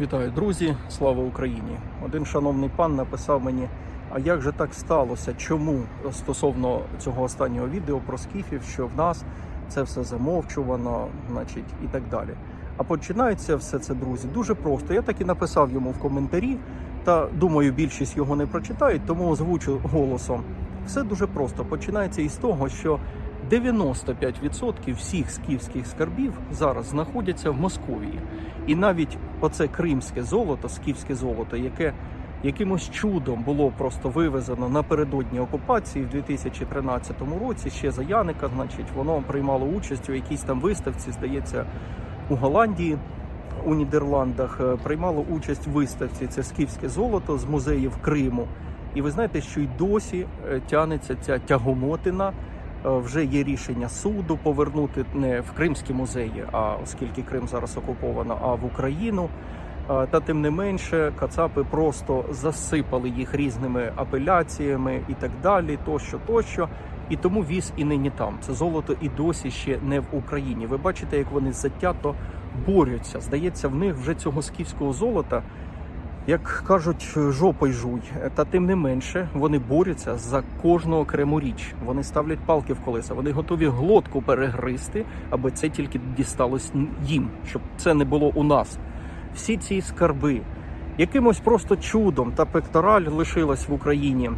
Вітаю, друзі! Слава Україні! Один шановний пан написав мені: а як же так сталося? Чому стосовно цього останнього відео про скіфів, що в нас це все замовчувано, значить, і так далі. А починається все це, друзі, дуже просто. Я так і написав йому в коментарі, та думаю, більшість його не прочитають, тому озвучу голосом. Все дуже просто. Починається із того, що 95% всіх скіфських скарбів зараз знаходяться в Московії. І навіть оце кримське золото, скіфське золото, яке якимось чудом було просто вивезено напередодні окупації в 2013 році, ще за Яника, значить, воно приймало участь у якійсь там виставці, здається, у Голландії. У Нідерландах е, приймало участь в виставці це скіфське золото з музеїв Криму. І ви знаєте, що й досі е, тянеться ця тягомотина. Е, Вже є рішення суду повернути не в Кримські музеї, а оскільки Крим зараз окуповано, а в Україну. Е, Та тим не менше, Кацапи просто засипали їх різними апеляціями і так далі, тощо, тощо. І тому віз і нині там. Це золото і досі ще не в Україні. Ви бачите, як вони затято борються. Здається, в них вже цього скіфського золота, як кажуть, жопой жуй. Та тим не менше вони борються за кожну окрему річ. Вони ставлять палки в колеса. Вони готові глотку перегризти, аби це тільки дісталось їм, щоб це не було у нас. Всі ці скарби якимось просто чудом та пектораль лишилась в Україні.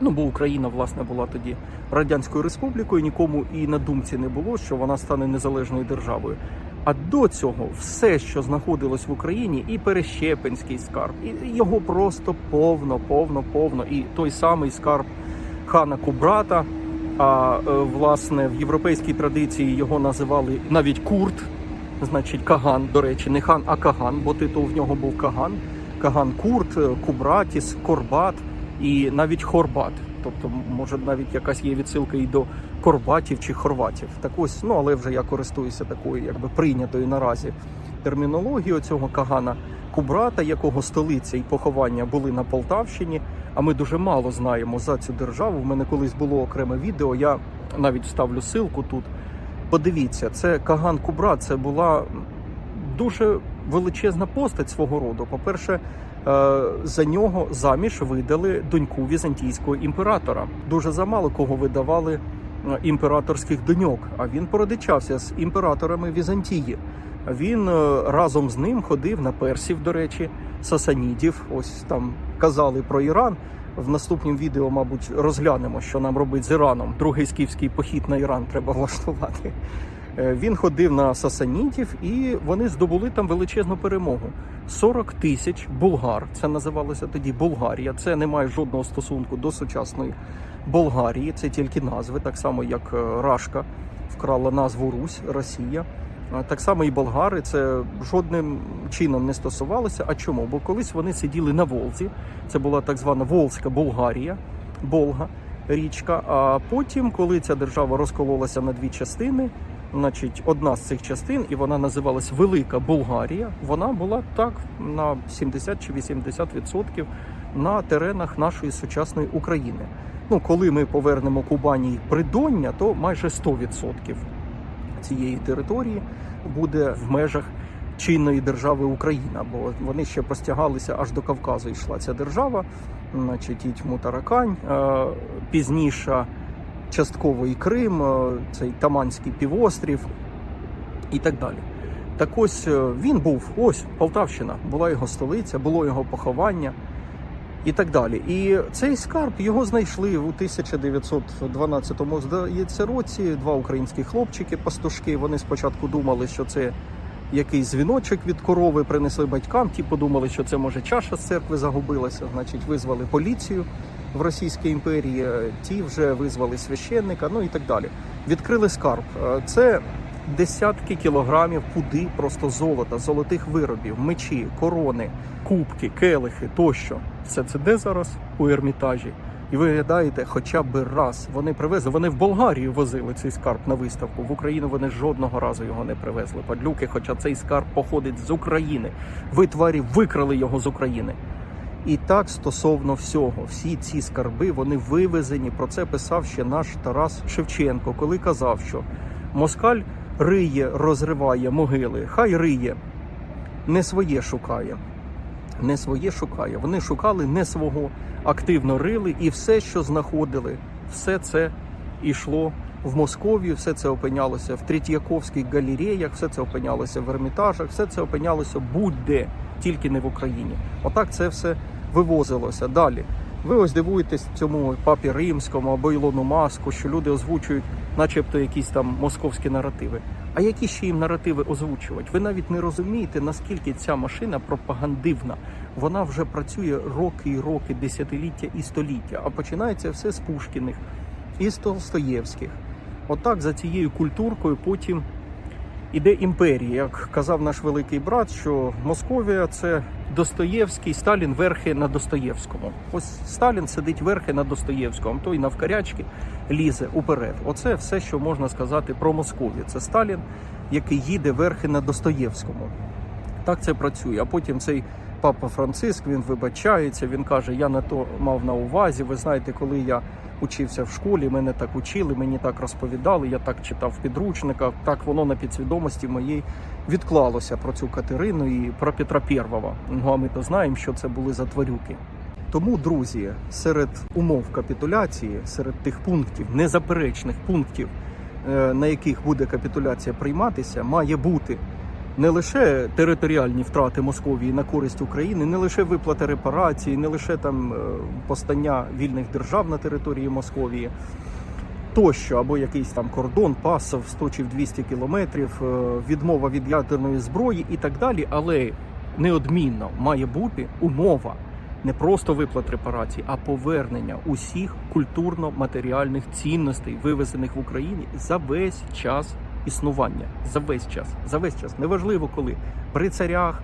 Ну, бо Україна, власне, була тоді радянською республікою. Нікому і на думці не було, що вона стане незалежною державою. А до цього все, що знаходилось в Україні, і Перещепинський скарб, і його просто повно, повно, повно. І той самий скарб хана Кубрата. А е, власне в європейській традиції його називали навіть Курт, значить Каган. До речі, не хан, а Каган, бо титул в нього був Каган. Каган Курт, Кубратіс, Корбат і навіть Хорбат. Тобто, може, навіть якась є відсилка і до Корбатів чи Хорватів. Так ось, ну але вже я користуюся такою, якби прийнятою наразі термінологією цього Кагана Кубрата, якого столиця і поховання були на Полтавщині. А ми дуже мало знаємо за цю державу. В мене колись було окреме відео. Я навіть вставлю ссылку тут. Подивіться, це Каган Кубрат. Це була дуже величезна постать свого роду. По-перше, е, за нього заміж видали доньку візантійського імператора. Дуже замало кого видавали е, імператорських доньок. А він породичався з імператорами Візантії. Він е, разом з ним ходив на персів, до речі, сасанідів. Ось там казали про Іран. В наступному відео, мабуть, розглянемо, що нам робить з Іраном. Другий скіфський похід на Іран треба влаштувати. Е, Він ходив на сасанітів, і вони здобули там величезну перемогу. 40 тисяч булгар. Це називалося тоді Болгарія. Це не має жодного стосунку до сучасної Болгарії. Це тільки назви, так само як е, Рашка вкрала назву Русь, Росія. Так само і болгари це жодним чином не стосувалося. А чому? Бо колись вони сиділи на Волзі. Це була так звана Волзька Болгарія, Болга річка. А потім, коли ця держава розкололася на дві частини, значить, одна з цих частин, і вона називалась Велика Болгарія. Вона була так на 70 чи 80% на теренах нашої сучасної України. Ну, коли ми повернемо Кубані придоння, то майже 100% цієї території буде в межах чинної держави Україна, бо вони ще простягалися аж до Кавказу. Йшла ця держава, значить, і Тьму-Таракань, е, пізніше частково і Крим, е, цей Таманський півострів і так далі. Так ось е, він був ось Полтавщина, була його столиця, було його поховання і так далі. І цей скарб його знайшли у 1912 здається році. Два українські хлопчики, пастушки. Вони спочатку думали, що це якийсь дзвіночок від корови принесли батькам. Ті подумали, що це може чаша з церкви загубилася. Значить, визвали поліцію в Російській імперії. Ті вже визвали священника, ну і так далі. Відкрили скарб. Е, Це десятки кілограмів пуди просто золота, золотих виробів, мечі, корони, кубки, келихи тощо. Все це де зараз у ермітажі. І ви гадаєте, хоча б раз вони привезли. Вони в Болгарію возили цей скарб на виставку. В Україну вони жодного разу його не привезли. Падлюки, хоча цей скарб походить з України. Ви тварі викрали його з України. І так стосовно всього, всі ці скарби вони вивезені. Про це писав ще наш Тарас Шевченко, коли казав, що москаль риє, розриває могили, хай риє. не своє шукає. Не своє шукає. Вони шукали не свого, активно рили, і все, що знаходили, все це йшло в Московію, все це опинялося в Третьяковських галереях, все це опинялося в Ермітажах, все це опинялося будь-де, тільки не в Україні. Отак це все вивозилося. Далі. Ви ось дивуєтесь цьому папі римському або Ілону Маску, що люди озвучують, начебто, якісь там московські наративи. А які ще їм наративи озвучувати? Ви навіть не розумієте, наскільки ця машина пропагандивна. Вона вже працює роки і роки, десятиліття і століття. А починається все з Пушкіних і з Толстоєвських. Отак за цією культуркою потім іде імперія. Як казав наш великий брат, що Московія це Достоєвський, Сталін верхи на Достоєвському. Ось Сталін сидить верхи на Достоєвському, той навкарячки лізе уперед. Оце все, що можна сказати про Московію. Це Сталін, який їде верхи на Достоєвському. Так це працює. А потім цей папа Франциск він вибачається. Він каже: Я на то мав на увазі. Ви знаєте, коли я учився в школі, мене так учили, мені так розповідали. Я так читав в підручниках. Так воно на підсвідомості моїй відклалося про цю Катерину і про Петра Первого. Ну а ми то знаємо, що це були за тварюки. Тому, друзі, серед умов капітуляції, серед тих пунктів, незаперечних пунктів, е, на яких буде капітуляція прийматися, має бути не лише територіальні втрати Московії на користь України, не лише виплата репарацій, не лише там е, постання вільних держав на території Московії. Тощо, або якийсь там кордон, пас в 100 чи в 200 кілометрів, е, відмова від ядерної зброї і так далі. Але неодмінно має бути умова не просто виплат репарацій, а повернення усіх культурно-матеріальних цінностей, вивезених в Україні за весь час існування. За весь час, за весь час. Неважливо коли при царях,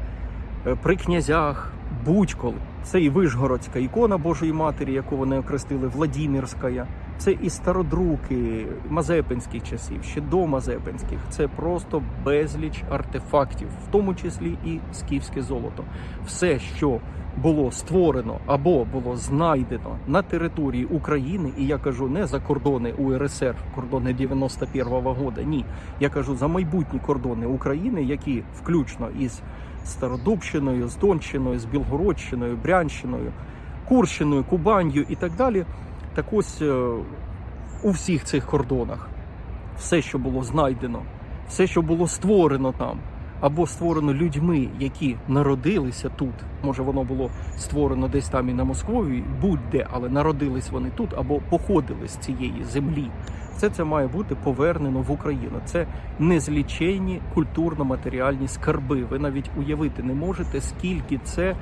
е, при князях, будь-коли. Це і Вишгородська ікона Божої Матері, яку вони окрестили Владімірська. Це і стародруки Мазепинських часів, ще до Мазепинських. Це просто безліч артефактів, в тому числі і скіфське золото. Все, що було створено або було знайдено на території України, і я кажу не за кордони УРСР, кордони 91-го года. Ні, я кажу за майбутні кордони України, які включно із Стародубщиною, з Донщиною, з Білгородщиною, Брянщиною, Курщиною, Кубанью і так далі. Так ось е, у всіх цих кордонах все, що було знайдено, все, що було створено там, або створено людьми, які народилися тут. Може, воно було створено десь там і на Московії, будь-де, але народились вони тут або походили з цієї землі. Все це має бути повернено в Україну. Це незліченні культурно-матеріальні скарби. Ви навіть уявити не можете, скільки це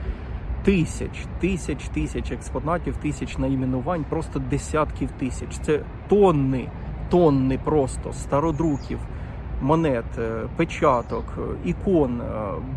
тисяч, тисяч, тисяч експонатів, тисяч найменувань, просто десятків тисяч. Це тонни, тонни просто стародруків, монет, е, печаток, е, ікон, е,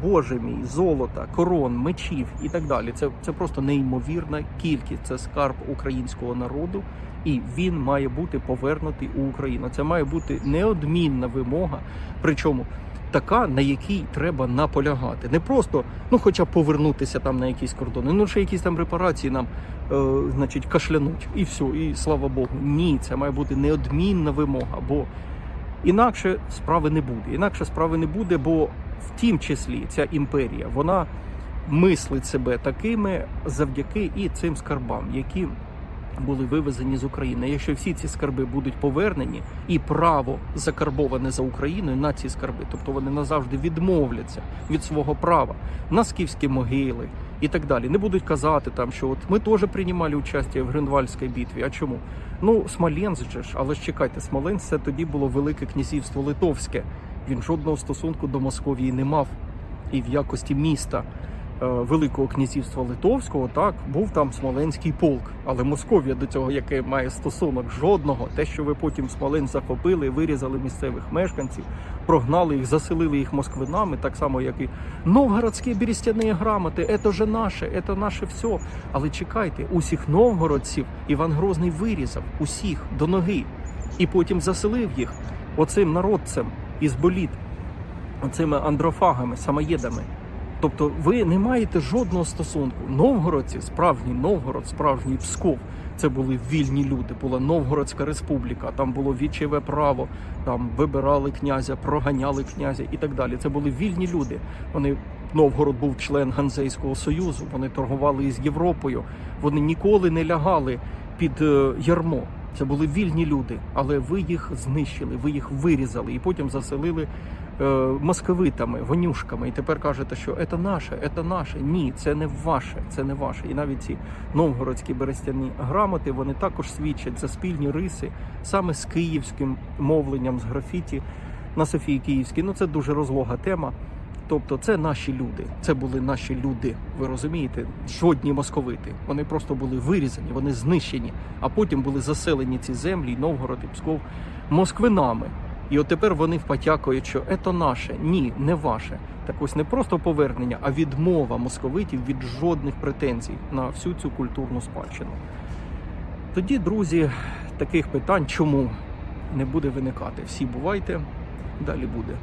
боже мій, золота, корон, мечів і так далі. Це, це просто неймовірна кількість. Це скарб українського народу. І він має бути повернутий у Україну. Це має бути неодмінна вимога. Причому така, на якій треба наполягати. Не просто, ну хоча б повернутися там на якісь кордони, ну ще якісь там репарації нам, е, значить, кашлянуть, і все, і слава Богу. Ні, це має бути неодмінна вимога, бо інакше справи не буде. Інакше справи не буде, бо в тім числі ця імперія, вона мислить себе такими завдяки і цим скарбам, які були вивезені з України. Якщо всі ці скарби будуть повернені, і право закарбоване за Україною на ці скарби, тобто вони назавжди відмовляться від свого права на скіфські могили і так далі. Не будуть казати там, що от ми теж приймали участь в Гринвальській битві. А чому? Ну, Смоленськ же ж, але ж чекайте, Смоленськ це тоді було Велике князівство Литовське. Він жодного стосунку до Московії не мав. І в якості міста Великого князівства Литовського так був там Смоленський полк. Але Московія до цього, яке має стосунок жодного, те, що ви потім Смоленськ захопили, вирізали місцевих мешканців, прогнали їх, заселили їх москвинами, так само, як і новгородські берестяні грамоти, це же наше, це наше все. Але чекайте, усіх новгородців Іван Грозний вирізав, усіх до ноги, і потім заселив їх оцим народцем із боліт, оцими андрофагами, самоєдами. Тобто ви не маєте жодного стосунку. Новгородці, справжній Новгород, справжній Псков. Це були вільні люди. Була Новгородська республіка, там було вічеве право, там вибирали князя, проганяли князя і так далі. Це були вільні люди. Вони Новгород був член Ганзейського союзу. Вони торгували із Європою. Вони ніколи не лягали під е, ярмо. Це були вільні люди, але ви їх знищили, ви їх вирізали і потім заселили московитами, вонюшками. І тепер кажете, що це наше, це наше. Ні, це не ваше, це не ваше. І навіть ці новгородські берестяні грамоти вони також свідчать за спільні риси саме з київським мовленням, з графіті на Софії Київській. Ну це дуже розлога тема. Тобто це наші люди, це були наші люди. Ви розумієте? Жодні московити. Вони просто були вирізані, вони знищені, а потім були заселені ці землі, Новгород і Псков москвинами. І от тепер вони впотякують, що це наше. Ні, не ваше. Так ось не просто повернення, а відмова московитів від жодних претензій на всю цю культурну спадщину. Тоді, друзі, таких питань чому не буде виникати. Всі бувайте, далі буде.